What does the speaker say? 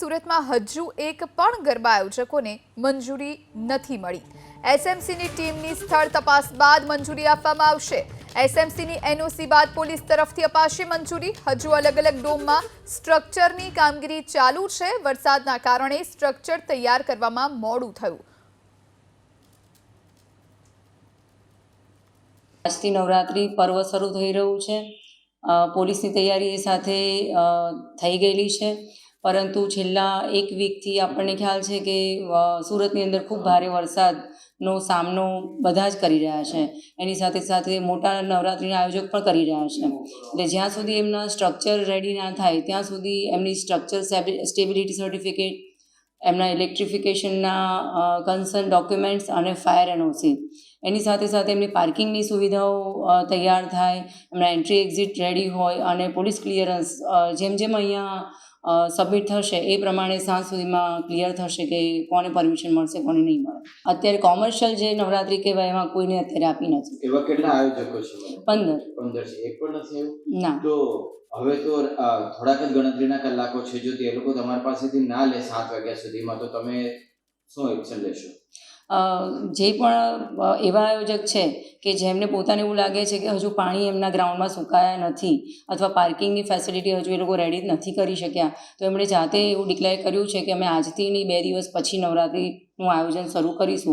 સુરતમાં હજુ એક પણ ગરબા આયોજકોને મંજૂરી નથી મળી. એસએમસીની ટીમની સ્થળ તપાસ બાદ મંજૂરી આપવામાં આવશે. એસએમસીની એનઓસી બાદ પોલીસ તરફથી અપાશે મંજૂરી. હજુ અલગ અલગ ડોમમાં સ્ટ્રક્ચરની કામગીરી ચાલુ છે. વરસાદના કારણે સ્ટ્રક્ચર તૈયાર કરવામાં મોડું થયું. આજથી નવરાત્રિ પર્વ શરૂ થઈ રહ્યું છે. પોલીસની તૈયારી સાથે થઈ ગયેલી છે. પરંતુ છેલ્લા એક વીકથી આપણને ખ્યાલ છે કે સુરતની અંદર ખૂબ ભારે વરસાદનો સામનો બધા જ કરી રહ્યા છે. એની સાથે સાથે મોટા નવરાત્રિના આયોજક પણ કરી રહ્યા છે. એટલે જ્યાં સુધી એમના સ્ટ્રક્ચર રેડી ના થાય, ત્યાં સુધી એમની સ્ટ્રક્ચર સ્ટેબિલિટી સર્ટિફિકેટ એમના ઇલેક્ટ્રિફિકેશનના કન્સર્ન ડોક્યુમેન્ટ્સ અને ફાયર એનઓસી એની સાથે સાથે એમની પાર્કિંગની સુવિધાઓ તૈયાર થાય, એમના એન્ટ્રી એક્ઝિટ રેડી હોય અને પોલીસ ક્લિયરન્સ જેમ જેમ અહીંયા સબમિટ થશે એ પ્રમાણે સાંજ સુધીમાં ક્લિયર થશે કે કોને પરમિશન મળશે કોને નહીં મળે. અત્યારે કોમર્શિયલ જે નવરાત્રિ કહેવાય એમાં કોઈને અત્યારે આપી નથી. એવા કેટલા આયોજકો છે પંદર. પંદર છે. એક પણ નથી આવ્યું ના. તો હવે તો થોડાક જ ગણતરીના કલાકો છે જો તે લોકો તમારી પાસેથી ના લે સાત વાગ્યા સુધીમાં તો તમે શું એક્શન લેશો? જે પણ એવા આયોજક છે કે જેમને પોતાને એવું લાગે છે કે હજુ પાણી એમના ગ્રાઉન્ડમાં સુકાયા નથી અથવા પાર્કિંગની ફેસિલિટી હજુ એ લોકો રેડી નથી કરી શક્યા, તો એમણે જાતે એવું ડિક્લેર કર્યું છે કે અમે આજથી બે દિવસ પછી નવરાત્રિનું આયોજન શરૂ કરીશું.